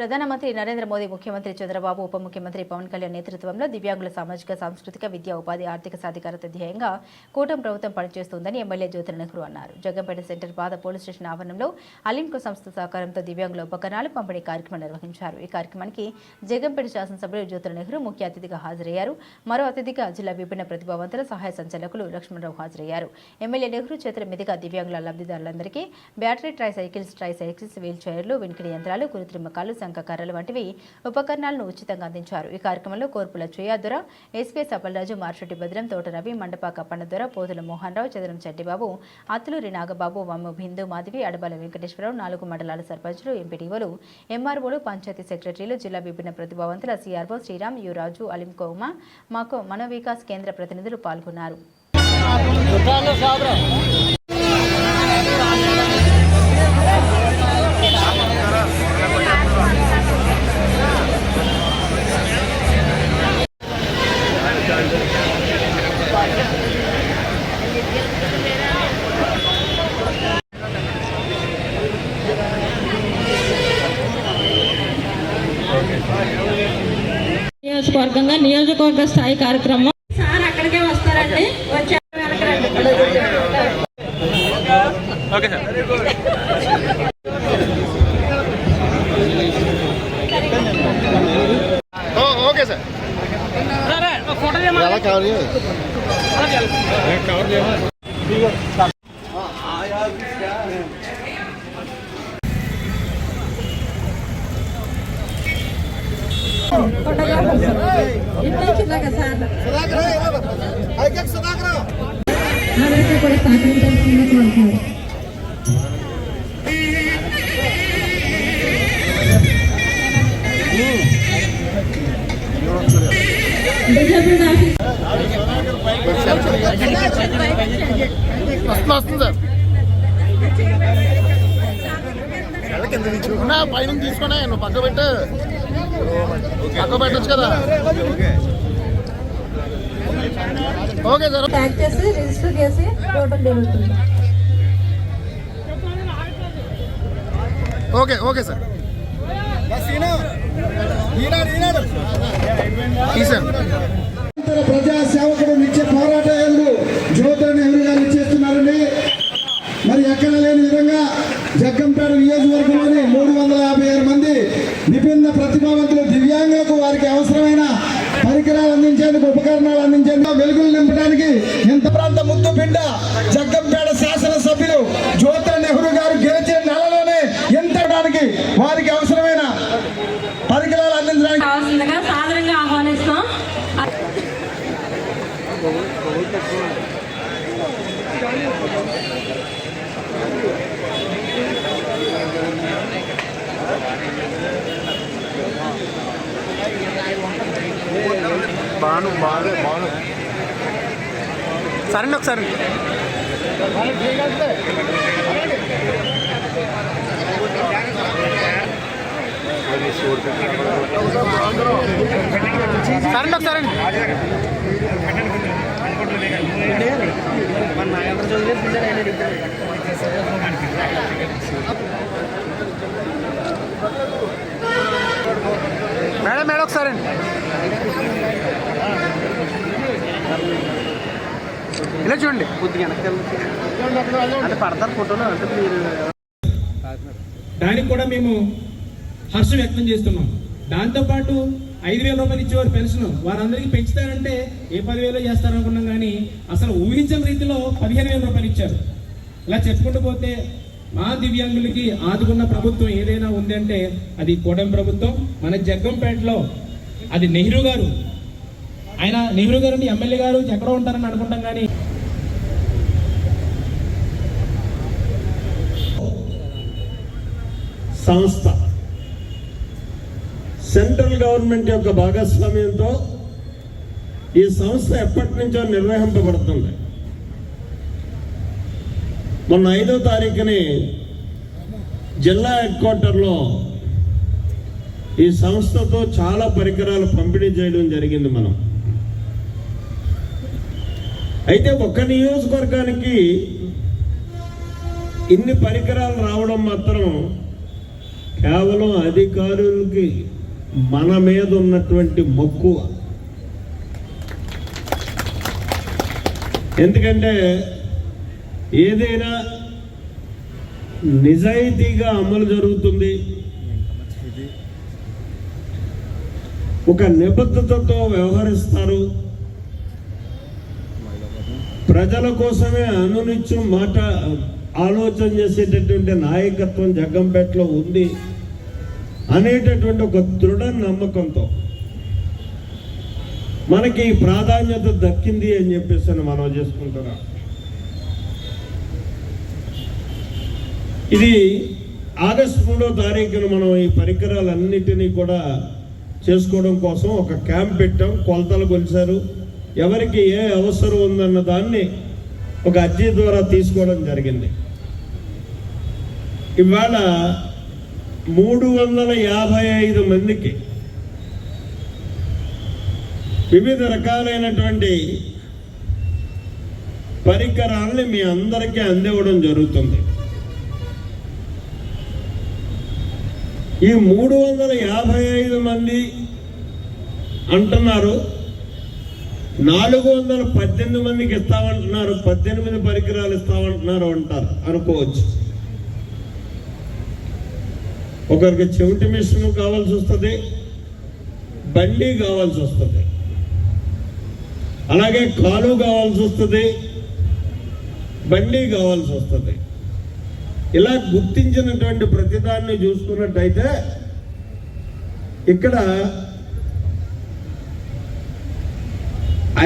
ప్రధానమంత్రి నరేంద్ర మోదీ ముఖ్యమంత్రి చంద్రబాబు ఉప ముఖ్యమంత్రి పవన్ కళ్యాణ్ నేతృత్వంలో దివ్యాంగుల సామాజిక సాంస్కృతిక విద్యా ఉపాధి ఆర్థిక సాధికారత ధ్యేయంగా కూటమి ప్రభుత్వం పనిచేస్తోందని ఎమ్మెల్యే జ్యోతి నెహ్రూ అన్నారు. జగ్గంపేట సెంటర్ పాత పోలీస్ స్టేషన్ ఆవరణంలో అలింకో సంస్థ సహకారంతో దివ్యాంగుల ఉపకరణాలు పంపిణీ కార్యక్రమం నిర్వహించారు. ఈ కార్యక్రమానికి జగ్గంపేట శాసనసభ్యులు జ్యోతుల నెహ్రూ ముఖ్య అతిథిగా హాజరయ్యారు. మరో అతిథిగా జిల్లా విభిన్న ప్రతిభావంతుల సహాయ సంచాలకులు లక్ష్మణరావు హాజరయ్యారు. ఎమ్మెల్యే నెహ్రూ చేతుల మీదుగా దివ్యాంగుల లబ్ధిదారులందరికీ battery tricycles tricycles wheel చైర్లు వినికిడి యంత్రాలు కురుత్రిమకాలు శంఖకర్రలు వంటివి ఉపకరణాలను ఉచితంగా అందించారు. ఈ కార్యక్రమంలో కోర్పుల చేయాదుర ఎస్పీ సపల్రాజు మార్షెట్టి భద్రం తోట రవి మండపాక పన్నదొర పోతుల మోహన్ రావు చదరం చెట్టిబాబు అత్తులూరి నాగబాబు వమ్ము బిందు మాధవి అడబాల వెంకటేశ్వరరావు నాలుగు మండలాల సర్పంచులు ఎంపీడీఓలు ఎంఆర్ఓలు పంచాయతీ సెక్రటరీలు జిల్లా విభిన్న ప్రతిభావంతుల సిఆర్ఓ శ్రీరామ్ యురాజు అలింకో ఉమా మాకు మనోవికాస్ కేంద్ర ప్రతినిధులు పాల్గొన్నారు. నియోజకవర్గ స్థాయి కార్యక్రమం. సార్ అక్కడికే వస్తారండి. వచ్చి ఓకే సార్. Okay sir. ఎలా కావాలి ఇట్లాగా అందరికీ కూడా సహకరించాల్సిందిగా కోరుతున్నారు డిజేబుల్డ్ ఆఫీస్ వస్తుంది వస్తుంది సార్ ఉన్నా పైన తీసుకున్నా నువ్వు పక్క పెట్టు. పక్క పెట్టచ్చు కదా. Okay sir. ట్యాగ్ చేసి రిజిస్టర్ చేసి జరుగుతుంది ఓకే ఓకే సార్. ప్రజా సేవకుడు నిత్య పోరాటాలు జ్యోతి నెహ్రూ గారు ఇచ్చేస్తున్నారండి మరి ఎక్కడ లేని విధంగా జగ్గంపేట నియోజకవర్గంలోని మూడు వందల యాభై ఆరు మంది విభిన్న ప్రతిభావంతులు దివ్యాంగులకు వారికి అవసరమైన పరికరాలు అందించేందుకు ఉపకరణాలు అందించేందుకు వెలుగులు నింపడానికి ఇంత ప్రాంత ముద్దు బిడ్డ జగ్గంపేట శాసనసభ్యులు జ్యోతి నెహ్రూ గారు గెలిచిన నెలలోనే ఎంతడానికి వారికి అవసరమైన పరికరాలు అందించడానికి ఆహ్వానిస్తాం. బాను బాగా బాను. సరే ఒకసారి. సరే ఒకసారి. మేడం మేడం ఒకసారి ఇలా చూడండి. కొద్దిగా వెనక్కి అంటే పడతారు ఫోటోలు అంటే మీరు దానికి కూడా మేము హర్షం వ్యక్తం చేస్తున్నాం. దాంతోపాటు ఐదు వేల రూపాయలు ఇచ్చేవారు పెన్షన్. వారందరికీ పెంచుతారంటే ఏ పదివేలు చేస్తారనుకున్నాం కానీ అసలు ఊహించని రీతిలో పదిహేను వేల రూపాయలు ఇచ్చారు. ఇలా చెప్పుకుంటూ పోతే మా దివ్యాంగులకి ఆదుకున్న ప్రభుత్వం ఏదైనా ఉందంటే అది కూటమి ప్రభుత్వం. మన జగ్గంపేటలో అది నెహ్రూ గారు. ఆయన నెహ్రూ గారు ఎమ్మెల్యే గారు ఎక్కడో ఉంటారని అనుకుంటాం కానీ. సంస్థ. సెంట్రల్ గవర్నమెంట్ యొక్క భాగస్వామ్యంతో ఈ సంస్థ ఎప్పటి నుంచో నిర్వహింపబడుతుంది. మొన్న ఐదో తారీఖుని జిల్లా హెడ్ క్వార్టర్లో ఈ సంస్థతో చాలా పరికరాలు పంపిణీ చేయడం జరిగింది మనం. అయితే ఒక్క నియోజకవర్గానికి ఇన్ని పరికరాలు రావడం మాత్రం కేవలం అధికారులకి మన మీద ఉన్నటువంటి మక్కువ. ఎందుకంటే ఏదైనా నిజాయితీగా అమలు జరుగుతుంది. ఒక నిబద్ధతతో వ్యవహరిస్తారు. ప్రజల కోసమే అనునిత్యం మాట ఆలోచన చేసేటటువంటి నాయకత్వం జగ్గంపేటలో ఉంది అనేటటువంటి ఒక దృఢ నమ్మకంతో. మనకి ఈ ప్రాధాన్యత దక్కింది అని చెప్పేసి అని మనం చేసుకుంటున్నాం. ఇది ఆగస్టు మూడో తారీఖున మనం ఈ పరికరాలన్నిటినీ కూడా చేసుకోవడం కోసం ఒక క్యాంప్ పెట్టాం. కొలతలు కొలిచారు. ఎవరికి ఏ అవసరం ఉందన్న దాన్ని ఒక అర్జీ ద్వారా తీసుకోవడం జరిగింది. ఇవాళ మూడు వందల యాభై ఐదు మందికి వివిధ రకాలైనటువంటి పరికరాలని మీ అందరికీ అందివ్వడం జరుగుతుంది. ఈ మూడు వందల యాభై ఐదు మంది అంటున్నారు. నాలుగు వందల పద్దెనిమిది మందికి ఇస్తామంటున్నారు. పద్దెనిమిది పరికరాలు ఇస్తామంటున్నారు అంటారు. అనుకోవచ్చు. ఒకరికి చెవిటి మిషన్ కావాల్సి వస్తుంది బండి కావాల్సి వస్తుంది అలాగే కాలు కావాల్సి వస్తుంది బండి కావాల్సి వస్తుంది. ఇలా గుర్తించినటువంటి ప్రతిదాన్ని చూసుకున్నట్టయితే ఇక్కడ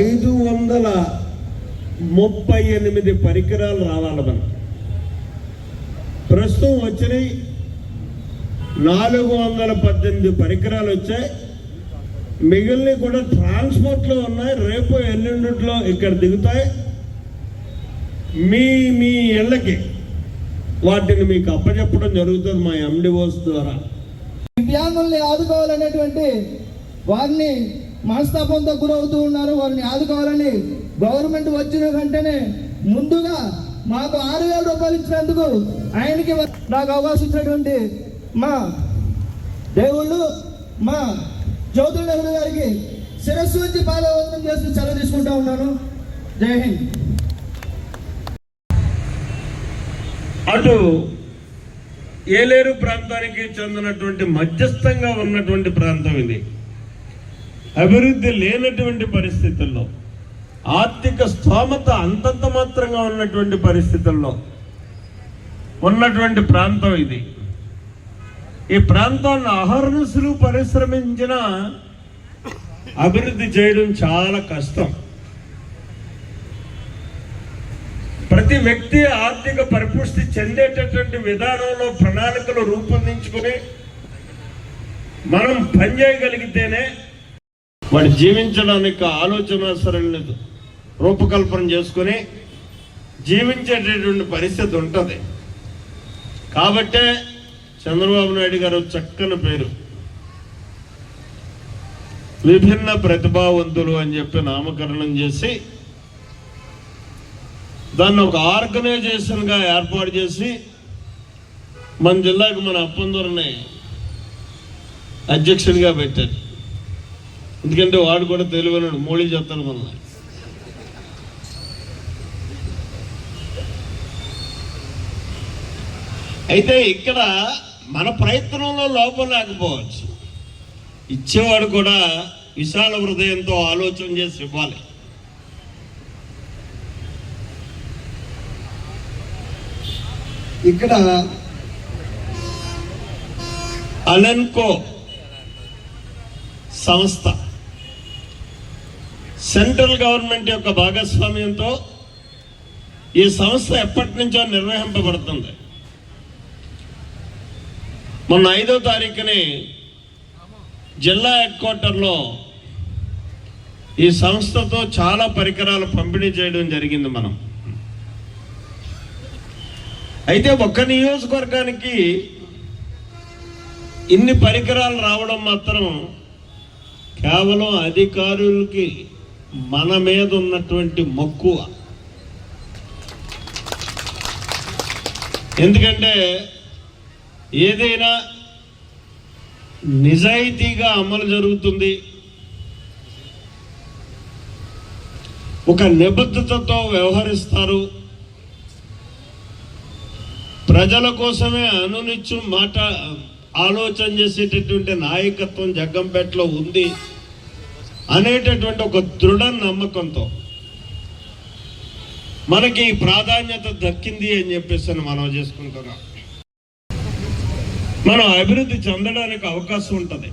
ఐదు వందల ముప్పై ఎనిమిది పరికరాలు రావాలి మనకి. ప్రస్తుతం వచ్చినాయి నాలుగు వందల పద్దెనిమిది పరికరాలు వచ్చాయి. మిగిలినవి కూడా ట్రాన్స్పోర్ట్లో ఉన్నాయి రేపు ఎల్లుండిలో ఇక్కడ దిగుతాయి. మీ మీ ఇళ్ళకి వాటిని మీకు అప్పచెప్పడం జరుగుతుంది మా ఎండిఓస్ ద్వారా. దివ్యాంగుల్ని ఆదుకోవాలనేటువంటి వారిని మనస్తాపంతో గురవుతూ ఉన్నారు. వారిని ఆదుకోవాలని గవర్నమెంట్ వచ్చిన వెంటనే ముందుగా మాకు ఆరు వేల రూపాయలు ఇచ్చినందుకు ఆయనకి నాకు అవకాశం ఇచ్చినటువంటి మా దేవుళ్ళు మా జ్యోతుల నెహ్రూ గారికి శిరస్సు నుంచి పాదవంతం చేస్తూ సెలవు తీసుకుంటా ఉన్నాను. జై హింద్. అటు ఏలేరు ప్రాంతానికి చెందినటువంటి మధ్యస్థంగా ఉన్నటువంటి ప్రాంతం ఇది. అభివృద్ధి లేనటువంటి పరిస్థితుల్లో ఆర్థిక స్తోమత అంతంత మాత్రంగా ఉన్నటువంటి పరిస్థితుల్లో ఉన్నటువంటి ప్రాంతం ఇది. ఈ ప్రాంతాన్ని అహర్నిశలు పరిశ్రమించిన అభివృద్ధి చేయడం చాలా కష్టం. ప్రతి వ్యక్తి ఆర్థిక పరిపుష్టి చెందేటటువంటి విధానంలో ప్రణాళికలు రూపొందించుకుని మనం పనిచేయగలిగితేనే వాడు జీవించడానికి ఆలోచన సరళిని రూపకల్పన చేసుకుని జీవించేటటువంటి పరిస్థితి ఉంటుంది. కాబట్టే చంద్రబాబు నాయుడు గారు చక్కని పేరు. విభిన్న ప్రతిభావంతులు అని చెప్పి నామకరణం చేసి దాన్ని ఒక ఆర్గనైజేషన్గా ఏర్పాటు చేసి మన జిల్లాకు మన అప్పందూరని అధ్యక్షుడిగా పెట్టారు. ఎందుకంటే వాడు కూడా తెలివైనడు మోడీ చెప్తాను మన అయితే ఇక్కడ మన ప్రయత్నంలో లోపం లేకపోవచ్చు. ఇచ్చేవాడు కూడా విశాల హృదయంతో ఆలోచన చేసి ఇవ్వాలి. ఇక్కడ అలెన్కో సంస్థ సెంట్రల్ గవర్నమెంట్ యొక్క భాగస్వామ్యంతో ఈ సంస్థ ఎప్పటి నుంచో నిర్వహింపబడుతుంది. మొన్న ఐదో తారీఖుని జిల్లా హెడ్ క్వార్టర్లో ఈ సంస్థతో చాలా పరికరాలు పంపిణీ చేయడం జరిగింది మనం. అయితే ఒక్క నియోజకవర్గానికి ఇన్ని పరికరాలు రావడం మాత్రం కేవలం అధికారులకి మన మీద ఉన్నటువంటి మక్కువ. ఎందుకంటే ఏదైనా నిజాయితీగా అమలు జరుగుతుంది. ఒక నిబద్ధతతో వ్యవహరిస్తారు. ప్రజల కోసమే అనునిత్యం మాట ఆలోచన చేసేటటువంటి నాయకత్వం జగ్గంపేటలో ఉంది అనేటటువంటి ఒక దృఢ నమ్మకంతో. మనకి ప్రాధాన్యత దక్కింది అని చెప్పేసి మనం చేసుకుంటున్నాం. మనం అభివృద్ధి చెందడానికి అవకాశం ఉంటుంది.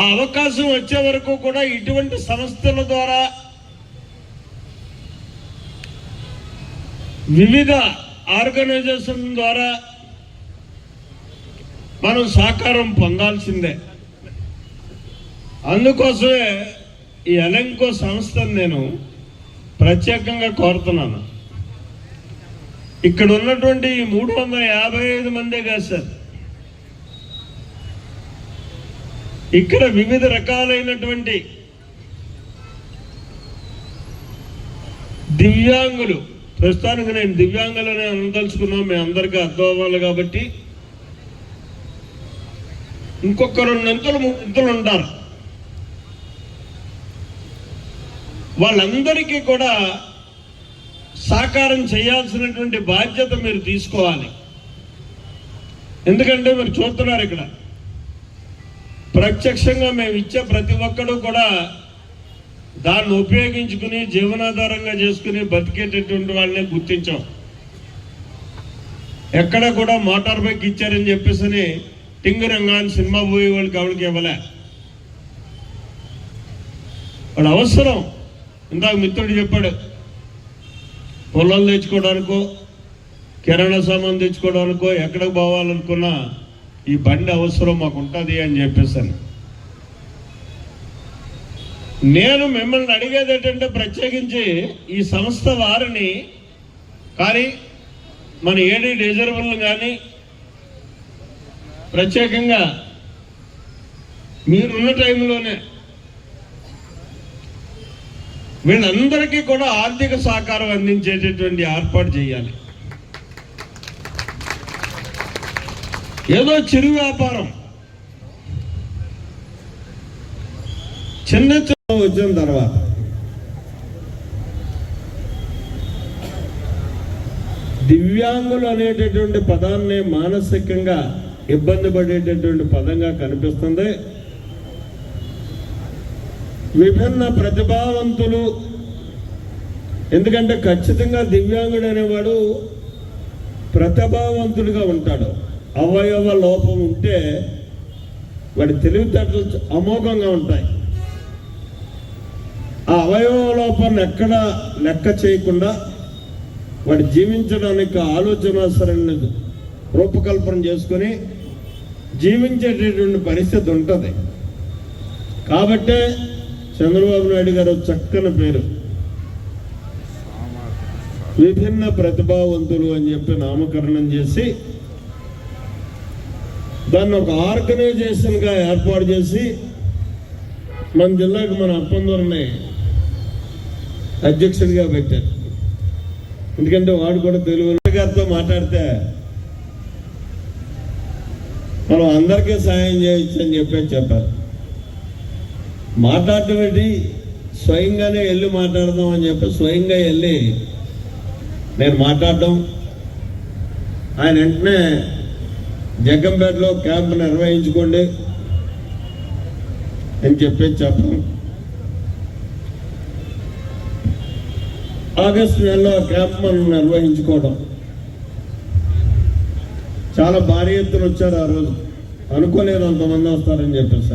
ఆ అవకాశం వచ్చే వరకు కూడా ఇటువంటి సంస్థల ద్వారా వివిధ ఆర్గనైజేషన్ ద్వారా మనం సహకారం పొందాల్సిందే. అందుకోసమే ఈ ఎలంకో సంస్థను నేను ప్రత్యేకంగా కోరుతున్నాను. ఇక్కడ ఉన్నటువంటి మూడు వందల యాభై ఐదు మందే కాదు సార్. ఇక్కడ వివిధ రకాలైనటువంటి దివ్యాంగులు ప్రస్తుతానికి నేను దివ్యాంగులనే అనదలుచుకున్నాం. మేము అందరికీ అర్థం అవ్వాలి కాబట్టి. ఇంకొక రెండు ఇంతలు మూడు ఇంతలు ఉంటారు వాళ్ళందరికీ కూడా సాకారం చేయాల్సినటువంటి బాధ్యత మీరు తీసుకోవాలి. ఎందుకంటే మీరు చూస్తున్నారు ఇక్కడ. ప్రత్యక్షంగా మేము ఇచ్చే ప్రతి ఒక్కడు కూడా దాన్ని ఉపయోగించుకుని జీవనాధారంగా చేసుకుని బతికేటటువంటి వాళ్ళని గుర్తించాం. ఎక్కడ కూడా మోటార్ బైక్ ఇచ్చారని చెప్పేసి టింగు రంగాన్ని సినిమా పోయే వాళ్ళకి ఎవరికి ఇవ్వలే. వాళ్ళ అవసరం. ఇందాక మిత్రుడు చెప్పాడు పొలాలు తెచ్చుకోవడానికో కిరాణా సామాన్ తెచ్చుకోవడానికో ఎక్కడికి పోవాలనుకున్నా ఈ బండి అవసరం మాకు ఉంటుంది అని చెప్పేసాను. నేను మిమ్మల్ని అడిగేది ఏంటంటే ప్రత్యేకించి ఈ సంస్థ వారిని కానీ మన ఏడీ రిజర్వులను కానీ ప్రత్యేకంగా మీరున్న టైంలోనే వీళ్ళందరికీ కూడా ఆర్థిక సహకారం అందించేటటువంటి ఏర్పాటు చేయాలి. ఏదో చిరు వ్యాపారం. చిన్న చిన్న వచ్చిన తర్వాత. దివ్యాంగులు అనేటటువంటి పదాన్ని మానసికంగా ఇబ్బంది పడేటటువంటి పదంగా కనిపిస్తుంది. విభిన్న ప్రతిభావంతులు ఎందుకంటే ఖచ్చితంగా దివ్యాంగుడు అనేవాడు ప్రతిభావంతుడిగా ఉంటాడు. అవయవ లోపం ఉంటే వాడి తెలివితేటలు అమోఘంగా ఉంటాయి. ఆ అవయవ లోపాన్ని ఎక్కడ లెక్క చేయకుండా వాడు జీవించడానికి ఆలోచన సరైన రూపకల్పన చేసుకొని జీవించేటటువంటి పరిస్థితి ఉంటుంది. కాబట్టే చంద్రబాబు నాయుడు గారు చక్కని పేరు. విభిన్న ప్రతిభావంతులు అని చెప్పి నామకరణం చేసి దాన్ని ఒక ఆర్గనైజేషన్గా ఏర్పాటు చేసి మన జిల్లాకు మన అప్పందూరిని అధ్యక్షుడిగా పెట్టారు. ఎందుకంటే వాడు కూడా తెలుగు గారితో మాట్లాడితే మనం అందరికీ సాయం చేయొచ్చు అని చెప్పి చెప్పారు. మాట్లాడటం ఏంటి? స్వయంగానే వెళ్ళి మాట్లాడదాం అని చెప్పి స్వయంగా వెళ్ళి నేను మాట్లాడడం. ఆయన వెంటనే జగ్గంపేటలో క్యాంప్ నిర్వహించుకోండి అని చెప్పేసి చెప్పాను ఆగస్టు నెలలో క్యాంప్ను నిర్వహించుకోవడం. చాలా భారీ ఎత్తున వచ్చారు ఆ రోజు. అనుకోలేదు అంతమంది వస్తారని చెప్పేసి.